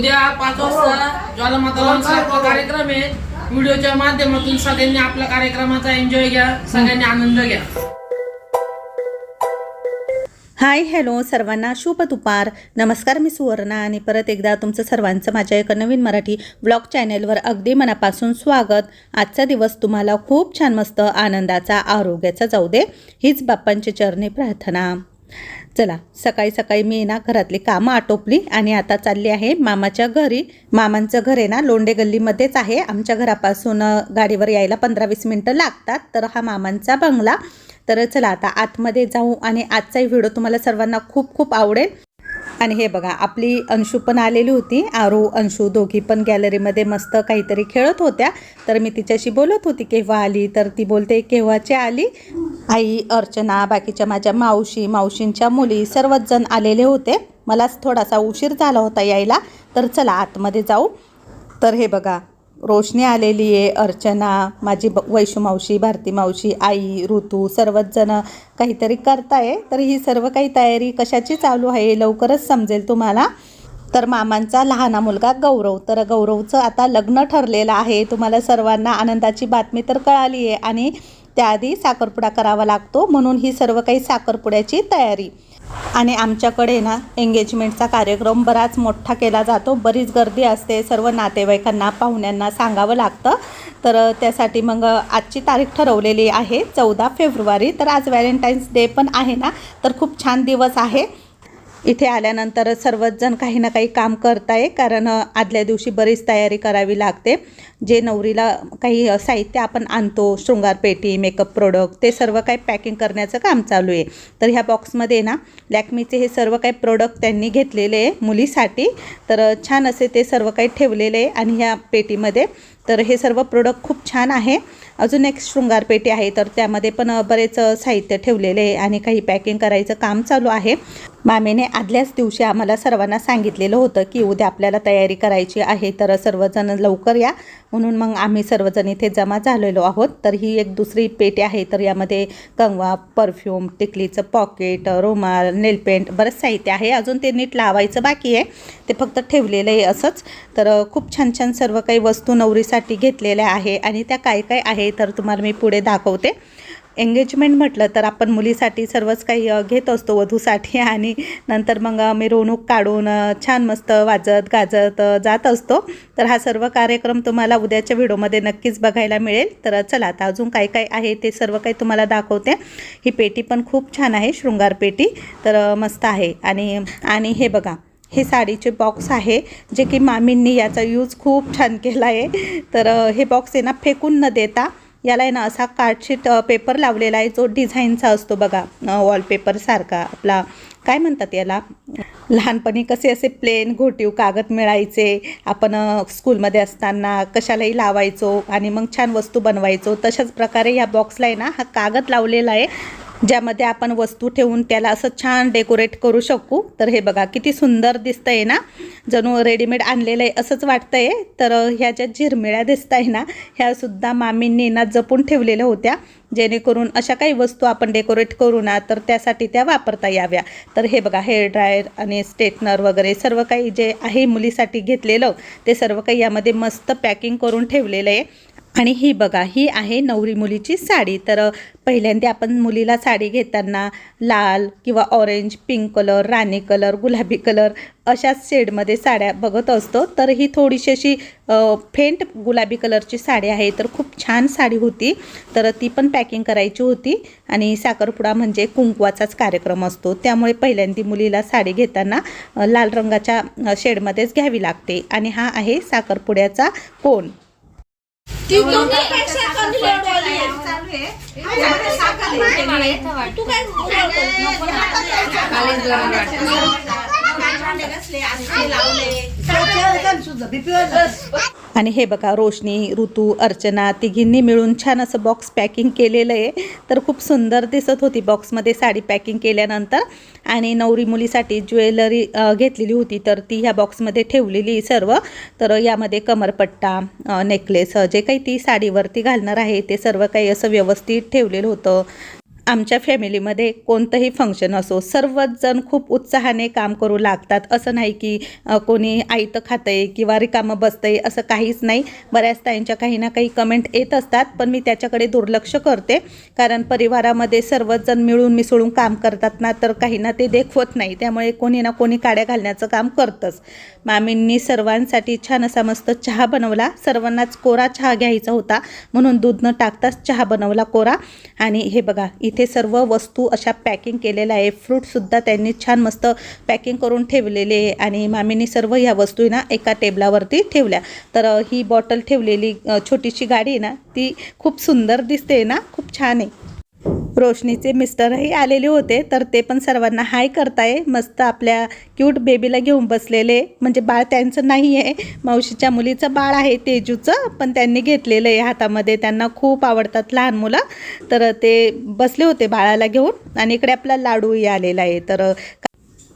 उद्या पाच वाजता ज्वालामाता लॉन्चचा कार्यक्रम आहे. व्हिडिओच्या माध्यमातून सगळ्यांनी आपल्या कार्यक्रमाचा एन्जॉय घ्या सगळ्यांनी आनंद घ्या. हाय हॅलो सर्वांना शुभ दुपार. नमस्कार मी सुवर्णा आणि परत एकदा तुमचं सर्वांचं माझ्या एका नवीन मराठी ब्लॉग चॅनेलवर अगदी मनापासून स्वागत. आजचा दिवस तुम्हाला खूप छान मस्त आनंदाचा आरोग्याचा जाऊ दे. हीच बाप्पांची चरणी प्रार्थना. चला सकाळी सकाळी मी ना घरातली कामं आटोपली आणि आता चालली आहे मामाच्या घरी. मामांचं घर आहे ना लोंडे गल्लीमध्येच आहे. आमच्या घरापासून गाडीवर यायला पंधरा वीस मिनटं लागतात. तर हा मामांचा बंगला. तर चला आता आतमध्ये जाऊ आणि आजचाही व्हिडिओ तुम्हाला सर्वांना खूप खूप आवडेल. आणि हे बघा आपली अंशू पण आलेली होती. आरू अंशू दोघी पण गॅलरीमध्ये मस्त काहीतरी खेळत होत्या. तर मी तिच्याशी बोलत होती केव्हा आली? तर ती बोलते केव्हाची आली? आई अर्चना बाकीच्या माझ्या मावशी मावशींच्या मुली सर्वच जण आलेले होते. मलाच थोडासा उशीर झाला होता यायला. तर चला आतमध्ये जाऊ. तर हे बघा रोशनी आलेली आहे अर्चना माझी ब वैशू मावशी भारती मावशी आई ऋतू सर्वच काहीतरी करताय. तर ही सर्व काही तयारी कशाची चालू आहे लवकरच समजेल तुम्हाला. तर मामांचा लहाना मुलगा गौरव. तर गौरवचं आता लग्न ठरलेलं आहे. तुम्हाला सर्वांना आनंदाची बातमी तर कळाली आहे आणि त्याआधी साखरपुडा करावा लागतो म्हणून ही सर्व काही साखरपुड्याची तयारी. आणि आमच्याकडे ना एंगेजमेंटचा कार्यक्रम बराच मोठा केला जातो. बरीच गर्दी असते. सर्व नातेवाईकांना पाहुण्यांना सांगावं लागतं. तर त्यासाठी मग आजची तारीख ठरवलेली आहे. चौदा फेब्रुवारी. तर आज व्हॅलेंटाईन्स डे पण आहे ना. तर खूप छान दिवस आहे. इथे आल्यानंतर सर्वच जण काही ना काही काम करताय कारण आदल्या दिवशी बरीच तयारी करावी लागते. जे नवरीला काही साहित्य आपण आणतो शृंगारपेटी मेकअप प्रोडक्ट ते सर्व काही पॅकिंग करण्याचं काम चालू आहे. तर ह्या बॉक्समध्ये ना लॅक्मीचे हे सर्व काही प्रोडक्ट त्यांनी घेतलेले आहे मुलीसाठी. तर छान असे ते सर्व काही ठेवलेले आहे आणि ह्या पेटीमध्ये तर हे सर्व प्रोडक्ट खूप छान आहे. अजून एक शृंगारपेटी आहे तर त्यामध्ये पण बरेच साहित्य ठेवलेले आहे आणि काही पॅकिंग करायचं काम चालू आहे. मामेने आदल्याच दिवशी आम्हाला सर्वांना सांगितलेलं होतं की उद्या आपल्याला तयारी करायची आहे तर सर्वजण लवकर या. म्हणून मग आम्ही सर्वजण इथे जमा झालेलो आहोत. तर ही एक दुसरी पेटी आहे तर यामध्ये कंगवा परफ्यूम टिकलीचं पॉकेट रुमाल नेलपेंट बरंच साहित्य आहे. अजून ते नीट लावायचं बाकी आहे. ते फक्त ठेवलेलं आहे असंच. तर खूप छान छान सर्व काही वस्तू नवरी नवरीसाठी घेतलेल्या आहे आणि त्या काय काय आहे तर तुम्हाला मी पुढे दाखवते. एंगेजमेंट म्हटलं तर आपण मुलीसाठी सर्वच काही घेत असतो वधूसाठी आणि नंतर मग मिरवणूक काढून छान मस्त वाजत गाजत जात असतो. तर हा सर्व कार्यक्रम तुम्हाला उद्याच्या व्हिडिओमध्ये नक्कीच बघायला मिळेल. तर चला आता अजून काय काय आहे ते सर्व काही तुम्हाला दाखवते. ही पेटी पण खूप छान आहे शृंगार पेटी. तर मस्त आहे. आणि आणि हे बघा. हे साडीचे बॉक्स आहे जे की मामींनी याचा यूज खूप छान केला आहे तर हे बॉक्स आहे ना फेकून न देता याला आहे ना असा कार्डशीट पेपर लावलेला आहे जो डिझाईनचा असतो बघा वॉलपेपरसारखा आपला. काय म्हणतात याला? लहानपणी कसे असे प्लेन घोटीव कागद मिळायचे आपण स्कूलमध्ये असताना कशालाही लावायचो आणि मग छान वस्तू बनवायचो तशाच प्रकारे या बॉक्सला आहे ना हा कागद लावलेला आहे. ज्यामध्ये आपण वस्तू ठेवून त्याला असं छान डेकोरेट करू शकू. तर हे बघा किती सुंदर दिसतंय ना? जणू रेडीमेड आणलेलं आहे असंच वाटतं आहे तर ह्या ज्या झिरमिळ्या दिसत आहे ना ह्यासुद्धा मामींनी ना जपून ठेवलेल्या होत्या. जेणेकरून अशा काही वस्तू आपण डेकोरेट करू ना तर त्यासाठी त्या वापरता याव्या. तर हे बघा हेअर ड्रायर आणि स्ट्रेटनर वगैरे सर्व काही जे आहे मुलीसाठी घेतलेलं ते सर्व काही यामध्ये मस्त पॅकिंग करून ठेवलेलं आहे. आणि ही बघा ही आहे नवरी मुलीची साडी. तर पहिल्यांदा आपण मुलीला साडी घेताना लाल किंवा ऑरेंज पिंक कलर राणी कलर गुलाबी कलर अशाच शेडमध्ये साड्या बघत असतो. तर ही थोडीशी अशी फेंट गुलाबी कलरची साडी आहे. तर खूप छान साडी होती. तर ती पण पॅकिंग करायची होती. आणि साखरपुडा म्हणजे कुंकवाचाच कार्यक्रम असतो. त्यामुळे पहिल्यांदा मुलीला साडी घेताना लाल रंगाच्या शेडमध्येच घ्यावी लागते. आणि हा आहे साखरपुड्याचा कोण? ती दोन्हीपेक्षा कमी लढवली आहे. तू काय आणि हे बघा रोशनी ऋतू अर्चना तिघींनी मिळून छान असं बॉक्स पॅकिंग केलेलं आहे. तर खूप सुंदर दिसत होती बॉक्समध्ये साडी पॅकिंग केल्यानंतर. आणि नवरी मुलीसाठी ज्वेलरी घेतलेली होती तर ती ह्या बॉक्समध्ये ठेवलेली सर्व. तर यामध्ये कमरपट्टा नेकलेस जे काही ती साडीवरती घालणार आहे ते सर्व काही असं व्यवस्थित ठेवलेलं होतं. आमच्या फॅमिलीमध्ये कोणतंही फंक्शन असो सर्वच जण खूप उत्साहाने काम करू लागतात. असं नाही की कोणी कोणी आयतं खातंय किंवा रिकामं बसतंय असं काहीच नाही. बऱ्याच ताईंच्या काही ना काही कमेंट येत असतात पण मी त्याच्याकडे दुर्लक्ष करते. कारण परिवारामध्ये सर्वच जण मिळून मिसळून काम करतात ना तर काही ना ते देखवत नाही. त्यामुळे कोणी ना कोणी काड्या घालण्याचं काम करतंच. मामींनी सर्वांसाठी छान असा मस्त चहा बनवला. सर्वांनाच कोरा चहा घ्यायचा होता. म्हणून दूध न टाकताच चहा बनवला कोरा. आणि हे बघा इथे सर्व वस्तू अशा पॅकिंग केलेल्या आहे. फ्रूटसुद्धा त्यांनी छान मस्त पॅकिंग करून ठेवलेले आहे आणि मामींनी सर्व ह्या वस्तू ना एका टेबलावरती ठेवल्या. तर ही बॉटल ठेवलेली छोटीशी गाडी आहे ना ती खूप सुंदर दिसते ना खूप छान आहे. रोशनीचे मिस्टरही आलेले होते तर ते पण सर्वांना हाय करताय मस्त आपल्या क्यूट बेबीला घेऊन बसलेले. म्हणजे बाळ त्यांचं नाही आहे मावशीच्या मुलीचं बाळ आहे तेजूचं पण त्यांनी घेतलेलं आहे हातामध्ये. त्यांना खूप आवडतात लहान मुलं. तर ते बसले होते बाळाला घेऊन आणि इकडे आपला लाडूही आलेला आहे. तर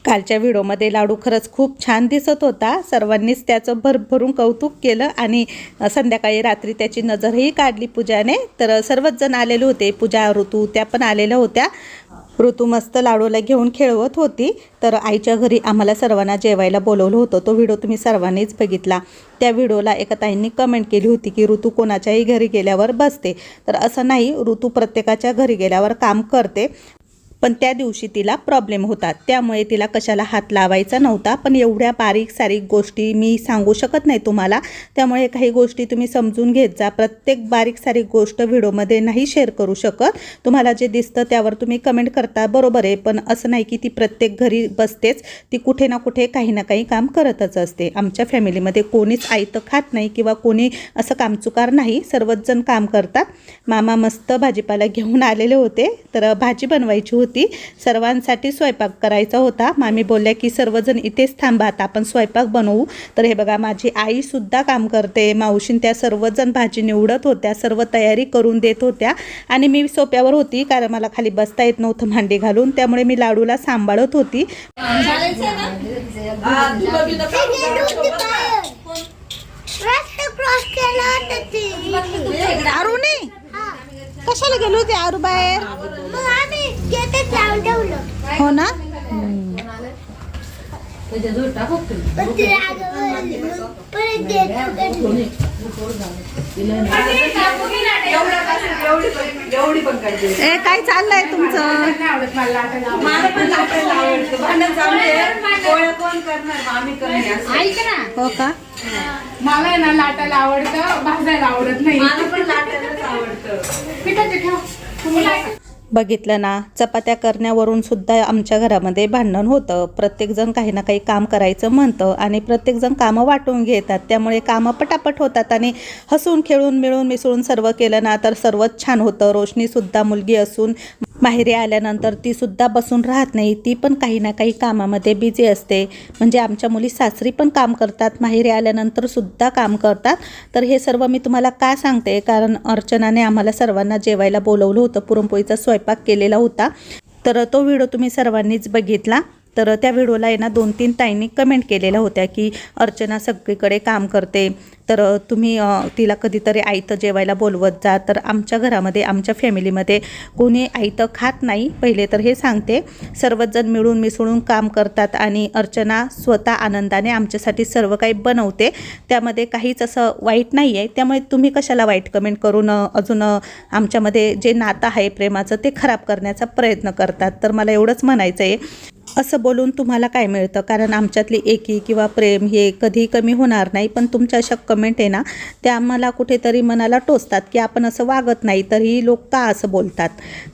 कालच्या व्हिडिओमध्ये लाडू खरंच खूप छान दिसत होता. सर्वांनीच त्याचं भरभरून कौतुक केलं आणि संध्याकाळी रात्री त्याची नजरही काढली पूजाने. तर सर्वच जण आलेले होते. पूजा ऋतू त्या पण आलेल्या होत्या. ऋतू मस्त लाडूला घेऊन खेळवत होती. तर आईच्या घरी आम्हाला सर्वांना जेवायला बोलवलं होतं. तो व्हिडिओ तुम्ही सर्वांनीच बघितला. त्या व्हिडिओला एका ताईंनी कमेंट केली होती की ऋतू कोणाच्याही घरी गेल्यावर बसते. तर असं नाही. ऋतू प्रत्येकाच्या घरी गेल्यावर काम करते. पण त्या दिवशी तिला प्रॉब्लेम होता. त्यामुळे तिला कशाला हात लावायचा नव्हता. पण एवढ्या बारीक सारीक गोष्टी मी सांगू शकत नाही तुम्हाला. त्यामुळे काही गोष्टी तुम्ही समजून घेत जा. प्रत्येक बारीक सारीक गोष्ट व्हिडिओमध्ये नाही शेअर करू शकत. तुम्हाला जे दिसतं त्यावर तुम्ही कमेंट करता बरोबर आहे. पण असं नाही की ती प्रत्येक घरी बसतेच. ती कुठे ना कुठे काही ना काही काम करतच असते. आमच्या फॅमिलीमध्ये कोणीच आयतं खात नाही किंवा कोणी असं कामचुकार नाही. सर्वच जण काम करतात. मामा मस्त भाजीपाला घेऊन आलेले होते. तर भाजी बनवायची होती. सर्वांसाठी स्वयंपाक करायचा होता. मामी बोलल्या की सर्वजण इथेच थांबा आता आपण स्वयंपाक बनवू. तर हे बघा माझी आईसुद्धा काम करते. मावशीन त्या सर्वजण भाजी निवडत होत्या सर्व तयारी करून देत होत्या. आणि मी सोप्यावर होती कारण मला खाली बसता येत नव्हतं मांडी घालून. त्यामुळे मी लाडूला सांभाळत होती. रस्ता क्रॉस केला होता ते आरुने कशाला गेलो होते आरू बाहेर? हो ना? ते. ए काय चाललंय तुमचं? ऐक ना हो का? मला ना लाटायला आवडतं भाजायला आवडत नाही. बघितलं ना चपात्या करण्यावरून सुद्धा आमच्या घरामध्ये भांडण होतं. प्रत्येकजण काही ना काही काम करायचं म्हणतं आणि प्रत्येकजण कामं वाटून घेतात. त्यामुळे कामं पटापट होतात आणि हसून खेळून मिळून मिसळून सर्व केलं ना तर सर्वच छान होतं. रोशनीसुद्धा मुलगी असून माहेरी आल्यानंतर ती सुद्धा बसून राहत नाही. ती पण काही ना काही कामामध्ये बिझी असते. म्हणजे आमच्या मुली सासरी पण काम करतात. माहेरी आल्यानंतर सुद्धा काम करतात. तर हे सर्व मी तुम्हाला का सांगते? कारण अर्चनाने आम्हाला सर्वांना जेवायला बोलवलं होतं. पुरणपोळीचा स्वयंपाक केलेला होता. तर तो व्हिडिओ तुम्ही सर्वांनीच बघितला. तर त्या व्हिडिओला आहे ना दोन तीन ताईंनी कमेंट केलेल्या होत्या की अर्चना सगळीकडे काम करते. तर तुम्ही तिला कधीतरी आईतं जेवायला बोलवत जा. तर आमच्या घरामध्ये आमच्या फॅमिलीमध्ये कोणी आईतं खात नाही पहिले तर हे सांगते. सर्वच जण मिळून मिसळून काम करतात आणि अर्चना स्वतः आनंदाने आमच्यासाठी सर्व काही बनवते. त्यामध्ये काहीच असं वाईट नाही आहे त्यामुळे तुम्ही कशाला वाईट कमेंट करून अजून आमच्यामध्ये जे नातं आहे प्रेमाचं ते खराब करण्याचा प्रयत्न करतात? तर मला एवढंच म्हणायचं आहे असं बोलून तुम्हाला काय मिळतं? कारण आमच्यातली एकी किंवा प्रेम हे कधी कमी होणार नाही पण तुमच्या अशा कमेंट आहे ना त्या आम्हाला कुठेतरी मनाला टोचतात की आपण असं वागत नाही तर ही लोक का असं बोलतात?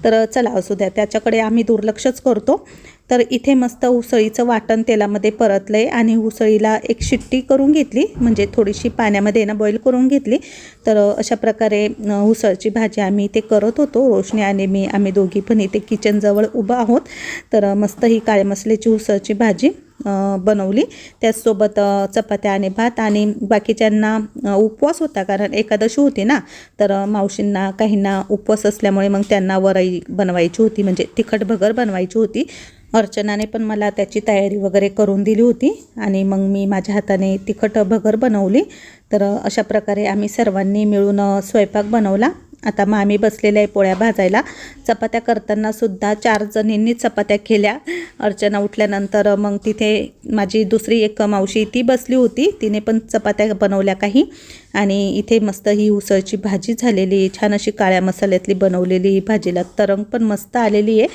तर चला असू द्या त्याच्याकडे आम्ही दुर्लक्षच करतो. तर इथे मस्त उसळीचं वाटण तेलामध्ये परतलं आहे आणि उसळीला एक शिट्टी करून घेतली. म्हणजे थोडीशी पाण्यामध्ये ना बॉईल करून घेतली. तर अशा प्रकारे उसळची भाजी आम्ही इथे करत होतो. रोशनी आणि मी आम्ही दोघी पण इथे किचनजवळ उभं आहोत. तर मस्त ही काळ्या मसल्याची उसळची भाजी बनवली. त्याचसोबत चपात्या आणि भात आणि बाकीच्यांना उपवास होता. कारण एकादशी होती ना. तर मावशींना काहींना उपवास असल्यामुळे मग त्यांना वरई बनवायची होती. म्हणजे तिखट भगर बनवायची होती. अर्चनाने पण मला त्याची तयारी वगैरे करून दिली होती आणि मग मी माझ्या हाताने तिखट भगर बनवली. तर अशा प्रकारे आम्ही सर्वांनी मिळून स्वयंपाक बनवला. आता मग आम्ही बसलेल्या आहे पोळ्या भाजायला. चपात्या करतानासुद्धा चार जणींनी चपात्या केल्या. अर्चना उठल्यानंतर मग तिथे माझी दुसरी एक मावशी ती बसली होती. तिने पण चपात्या बनवल्या काही. आणि इथे मस्त ही उसळची भाजी झालेली छान अशी काळ्या मसाल्यातली बनवलेली ही भाजीला तरंग पण मस्त आलेली आहे.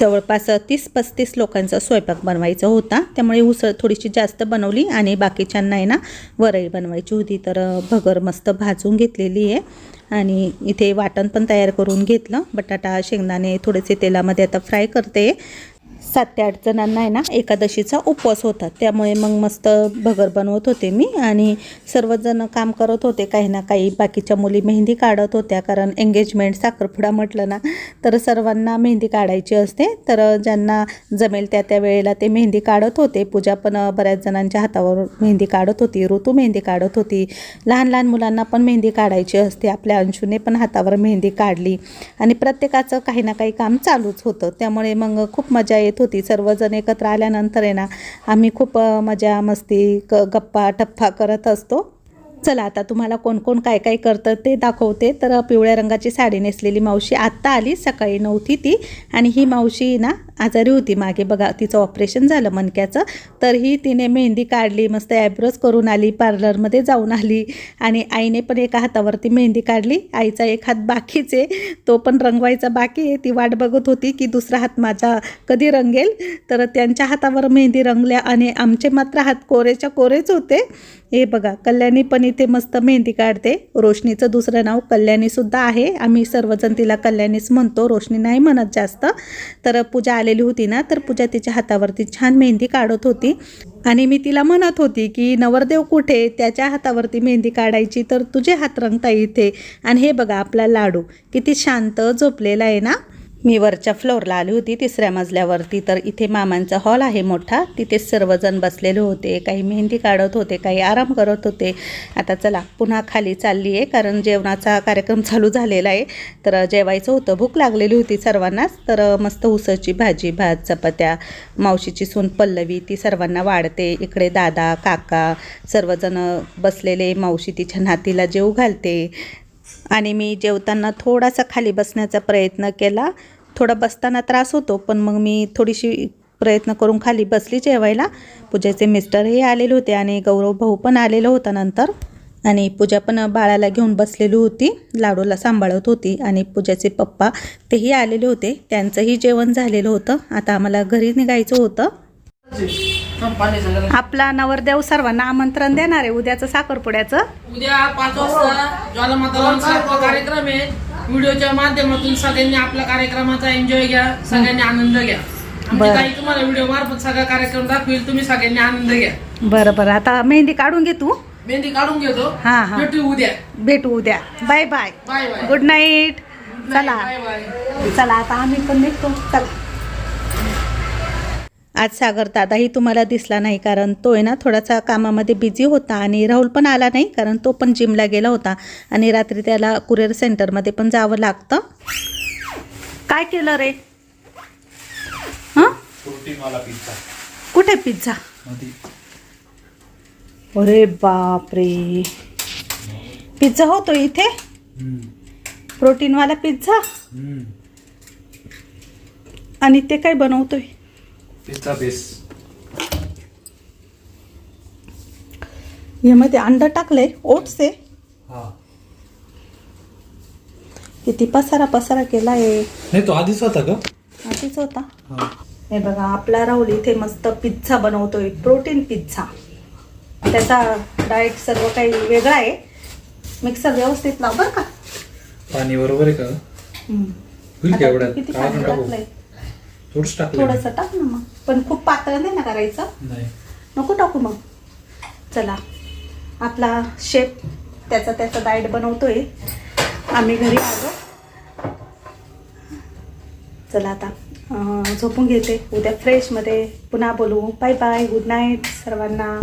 जवळपास तीस पस्तीस लोकांचा स्वयंपाक बनवायचा होता. त्यामुळे उसळ थोडीशी जास्त बनवली आणि बाकीच्यांना आहे ना वरई बनवायची होती. तर भगर मस्त भाजून घेतलेली आहे. आणि इथे वाटण पण तयार करून घेतलं. बटाटा शेंगदाणे थोडेसे तेलामध्ये आता फ्राय करते. सात ते आठ जणांना आहे ना एकादशीचा उपवास होता. त्यामुळे मग मस्त भगर बनवत होते मी आणि सर्वजण काम करत होते काही ना काही. बाकीच्या मुली मेहंदी काढत होत्या कारण एंगेजमेंट साखरपुडा म्हटलं ना तर सर्वांना मेहंदी काढायची असते. तर ज्यांना जमेल त्या त्या वेळेला ते मेहंदी काढत होते. पूजा पण बऱ्याच जणांच्या हातावर मेहंदी काढत होती. ऋतू मेहंदी काढत होती. लहान लहान मुलांना पण मेहंदी काढायची असते. आपल्या अंशूने पण हातावर मेहंदी काढली आणि प्रत्येकाचं काही ना काही काम चालूच होतं. त्यामुळे मग खूप मजा येत होती. सर्वजण एकत्र आल्यानंतर आहे ना आम्ही खूप मजा मस्ती क गप्पा टप्पा करत असतो. चला आता तुम्हाला कोण कोण काय काय करतं ते दाखवते. तर पिवळ्या रंगाची साडी नेसलेली मावशी आत्ता आली सकाळी नव्हती ती. आणि ही मावशी ना आजारी होती मागे. बघा तिचं ऑपरेशन झालं मणक्याचं. तरीही तिने मेहंदी काढली मस्त ॲब्रोज करून आली पार्लरमध्ये जाऊन आली. आणि आईने पण एका हातावरती मेहंदी काढली. आईचा एक हात बाकीच आहे. तो पण रंगवायचा बाकी आहे. ती वाट बघत होती की दुसरा हात माझा कधी रंगेल. तर त्यांच्या हातावर मेहंदी रंगल्या आणि आमचे मात्र हात कोरेच्या कोरेच होते. हे बघा कल्याणी पण इथे मस्त मेहंदी काढते. रोशनीचं दुसरं नाव कल्याणीसुद्धा आहे. आम्ही सर्वजण तिला कल्याणीच म्हणतो. रोशनी नाही म्हणत जास्त. तर पूजा आलेली होती ना तर पूजा तिच्या हातावरती छान मेहंदी काढत होती. आणि मी तिला म्हणत होती की नवरदेव कुठे? त्याच्या हातावरती मेहंदी काढायची तर तुझे हात रंगता इथे. आणि हे बघा आपला लाडू. किती शांत झोपलेला आहे ना? मी वरच्या फ्लोअरला आली होती तिसऱ्या मजल्यावरती. तर इथे मामांचा हॉल आहे मोठा. तिथे सर्वजण बसलेले होते. काही मेहंदी काढत होते काही आराम करत होते. आता चला पुन्हा खाली चालली आहे कारण जेवणाचा कार्यक्रम चालू झालेला आहे. तर जेवायचं होतं भूक लागलेली होती सर्वांनाच. तर मस्त उसळची भाजी भात चपात्या मावशीची सून पल्लवी ती सर्वांना वाढते. इकडे दादा काका सर्वजण बसलेले. मावशी तिच्या नातीला जेव घालते. आणि मी जेवताना थोडासा खाली बसण्याचा प्रयत्न केला. थोडा बसताना त्रास होतो पण मग मी थोडीशी प्रयत्न करून खाली बसली जेवायला. पूजेचे मिस्टरही आलेले होते आणि गौरव भाऊ पण आलेला होता नंतर. आणि पूजा पण बाळाला घेऊन बसलेली होती लाडूला सांभाळत होती आणि पूजाचे पप्पा तेही आलेले होते. त्यांचंही जेवण झालेलं होतं. आता आम्हाला घरी निघायचं होतं. आपला नवरदेव सर्वांना आमंत्रण देणार आहे. उद्याचं साखरपुड्याचं. उद्या पाच वाजता ज्वालामाता कार्यक्रम आहे. व्हिडिओच्या माध्यमातून सगळ्यांनी आपल्या कार्यक्रमाचा एन्जॉय घ्या. सगळ्यांनी आनंद घ्या. तुम्हाला व्हिडिओ मार्फत सगळा कार्यक्रम दाखवेल. तुम्ही सगळ्यांनी आनंद घ्या. बरं बरं. आता मेहंदी काढून घे तू. मेहंदी काढून घेतो. हा, हा. भेटू उद्या. भेटू उद्या. Bye bye. Bye bye. Good night चला. चला आता आम्ही पण निघतो. चला. आज सागर दादाही तुम्हाला दिसला नाही कारण तो आहे ना थोडासा कामामध्ये बिझी होता आणि राहुल पण आला नाही कारण तो पण जिमला गेला होता आणि रात्री त्याला कुरिअर सेंटरमध्ये पण जावं लागतं. काय केलं रे? हां? कुठे पिझ्झा अरे बापरे. पिझ्झा होतो इथे? प्रोटीनवाला पिझ्झा आणि ते काय बनवतोय? पिझ्झा बेस यामध्ये अंड टाकलंय ओट्स आहे. हा. किती पसारा पसारा केलाय. नाही तो आधीच होता का? आधीच होता. हा. हे बघा आपला राहुल इथे मस्त पिझ्झा बनवतोय प्रोटीन पिझ्झा त्याचा डाएट सर्व काही वेगळा आहे. मिक्सर व्यवस्थित लाव बरं का. पाणी बरोबर आहे का? हम्म. होईल का आता एवढ्यात? किती काय पाणी टाकू? टाकलंय? थोडंच टाकलं थोडंसं टाक ना मग. पण खूप पातळ नाही ना करायचं? नाही. नको टाकू मग. चला. आपला शेफ त्याचा त्याचा डाएट बनवतोय. आम्ही घरी आलो. चला आता झोपून घेते. उद्या फ्रेशमध्ये पुन्हा बोलू. बाय बाय गुड नाईट सर्वांना.